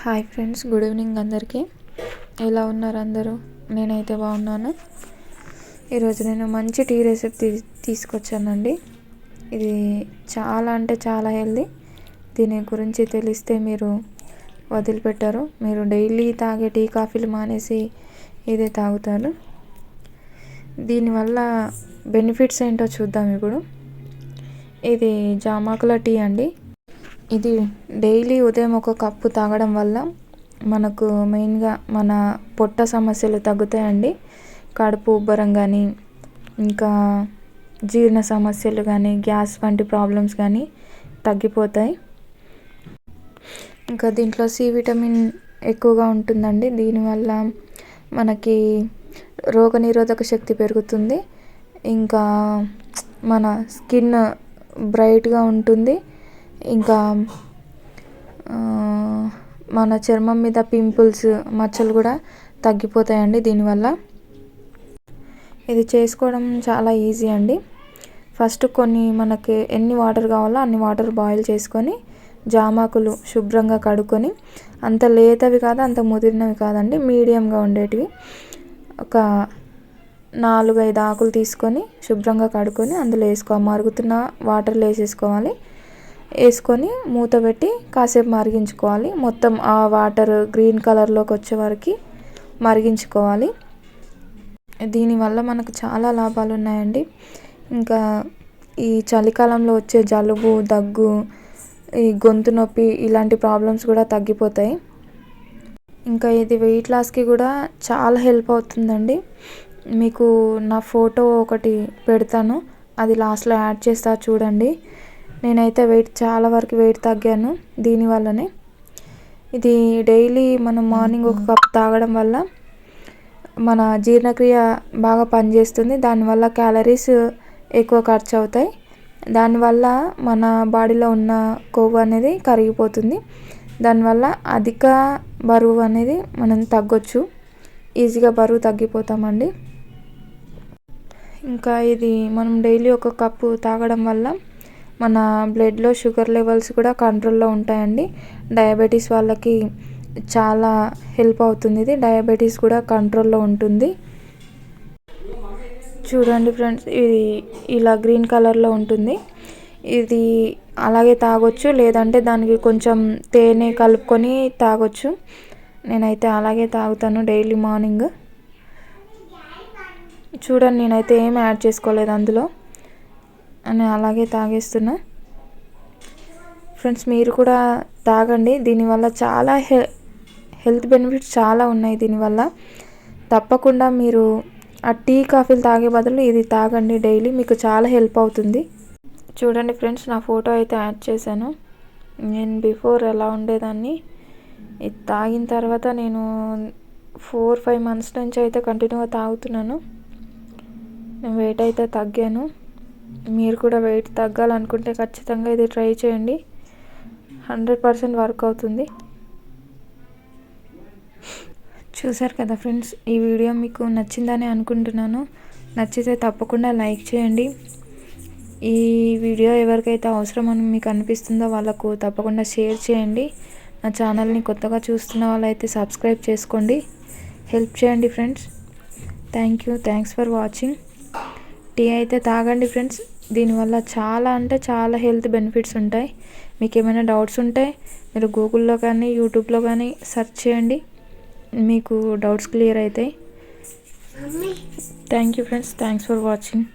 Hi friends good evening అందరికీ. ఎలా ఉన్నారు అందరూ? నేనైతే బాగున్నాను. ఈరోజు నేను మంచి టీ రెసిపీ తీ తీసుకొచ్చానండి. ఇది చాలా అంటే చాలా హెల్దీ. దీని గురించి తెలిస్తే మీరు వదిలిపెట్టారు. మీరు డైలీ తాగే టీ కాఫీలు మానేసి ఇదే తాగుతారు. దీనివల్ల బెనిఫిట్స్ ఏంటో చూద్దాం ఇప్పుడు. ఇది జామాకుల టీ అండి. ఇది డైలీ ఉదయం ఒక కప్పు తాగడం వల్ల మనకు మెయిన్గా మన పొట్ట సమస్యలు తగ్గుతాయండి. కడుపు ఉబ్బరం కానీ ఇంకా జీర్ణ సమస్యలు కానీ గ్యాస్ వంటి ప్రాబ్లమ్స్ కానీ తగ్గిపోతాయి. ఇంకా దీంట్లో సి విటమిన్ ఎక్కువగా ఉంటుందండి. దీనివల్ల మనకి రోగనిరోధక శక్తి పెరుగుతుంది. ఇంకా మన స్కిన్ బ్రైట్గా ఉంటుంది. ఇంకా మన చర్మం మీద పింపుల్స్ మచ్చలు కూడా తగ్గిపోతాయండి దీనివల్ల. ఇది చేసుకోవడం చాలా ఈజీ అండి. ఫస్ట్ కొన్ని మనకి ఎన్ని వాటర్ కావాలో అన్ని వాటర్ బాయిల్ చేసుకొని జామాకులు శుభ్రంగా కడుక్కొని అంత లేతవి కాదు అంత ముదిరినవి కాదండి మీడియంగా ఉండేటివి. ఒక నాలుగు ఐదు ఆకులు తీసుకొని శుభ్రంగా కడుక్కొని అందులో వేసుకోవాలి మరుగుతున్న వాటర్లో వేసేసుకోవాలి. వేసుకొని మూత పెట్టి కాసేపు మరిగించుకోవాలి. మొత్తం ఆ వాటర్ గ్రీన్ కలర్లోకి వచ్చే వరకు మరిగించుకోవాలి. దీనివల్ల మనకు చాలా లాభాలు ఉన్నాయండి. ఇంకా ఈ చలికాలంలో వచ్చే జలుబు దగ్గు ఈ గొంతు నొప్పి ఇలాంటి ప్రాబ్లమ్స్ కూడా తగ్గిపోతాయి. ఇంకా ఇది వెయిట్ లాస్కి కూడా చాలా హెల్ప్ అవుతుందండి. మీకు నా ఫోటో ఒకటి పెడతాను. అది లాస్ట్లో యాడ్ చేస్తా చూడండి. నేనైతే వెయిట్ చాలా వరకు వెయిట్ తగ్గాను దీనివల్లనే ఇది డైలీ మనం మార్నింగ్ ఒక కప్ తాగడం వల్ల మన జీర్ణక్రియ బాగా పనిచేస్తుంది. దానివల్ల క్యాలరీస్ ఎక్కువ ఖర్చు అవుతాయి. దానివల్ల మన బాడీలో ఉన్న కొవ్వు అనేది కరిగిపోతుంది. దానివల్ల అధిక బరువు అనేది మనం తగ్గొచ్చు. ఈజీగా బరువు తగ్గిపోతామండి. ఇంకా ఇది మనం డైలీ ఒక కప్పు తాగడం వల్ల మన బ్లడ్లో షుగర్ లెవెల్స్ కూడా కంట్రోల్లో ఉంటాయండి. డయాబెటీస్ వాళ్ళకి చాలా హెల్ప్ అవుతుంది. ఇది డయాబెటీస్ కూడా కంట్రోల్లో ఉంటుంది. చూడండి ఫ్రెండ్స్ ఇది ఇలా గ్రీన్ కలర్లో ఉంటుంది. ఇది అలాగే తాగొచ్చు లేదంటే దానికి కొంచెం తేనె కలుపుకొని తాగొచ్చు. నేనైతే అలాగే తాగుతాను డైలీ మార్నింగ్. చూడండి నేనైతే ఏం యాడ్ చేసుకోలేదు అందులో. అని అలాగే తాగేస్తున్నా. ఫ్రెండ్స్ మీరు కూడా తాగండి. దీనివల్ల చాలా హె హెల్త్ బెనిఫిట్స్ చాలా ఉన్నాయి దీనివల్ల. తప్పకుండా మీరు ఆ టీ కాఫీలు తాగే బదులు ఇది తాగండి డైలీ. మీకు చాలా హెల్ప్ అవుతుంది. చూడండి ఫ్రెండ్స్ నా ఫోటో అయితే యాడ్ చేశాను. నేను బిఫోర్ ఎలా ఉండేదాన్ని. ఇది తాగిన తర్వాత నేను ఫోర్ ఫైవ్ మంత్స్ నుంచి అయితే కంటిన్యూగా తాగుతున్నాను. నేను వెయిట్ అయితే తగ్గాను. మీరు కూడా వెయిట్ తగ్గాలనుకుంటే ఖచ్చితంగా ఇది ట్రై చేయండి. హండ్రెడ్ పర్సెంట్ వర్క్ అవుతుంది. చూసారు కదా ఫ్రెండ్స్ ఈ వీడియో మీకు నచ్చిందని అనుకుంటున్నాను. నచ్చితే తప్పకుండా లైక్ చేయండి. ఈ వీడియో ఎవరికైతే అవసరం అని మీకు అనిపిస్తుందో వాళ్ళకు తప్పకుండా షేర్ చేయండి. నా ఛానల్ని కొత్తగా చూస్తున్న వాళ్ళైతే సబ్స్క్రైబ్ చేసుకోండి. హెల్ప్ చేయండి friends thank you thanks for watching tea అయితే తాగండి ఫ్రెండ్స్. దీనివల్ల చాలా అంటే చాలా హెల్త్ బెనిఫిట్స్ ఉంటాయి. మీకు ఏమైనా డౌట్స్ ఉంటే మీరు గూగుల్లో కానీ యూట్యూబ్లో కానీ సెర్చ్ చేయండి. మీకు డౌట్స్ క్లియర్ అవుతాయి. Thank you friends. Thanks for watching.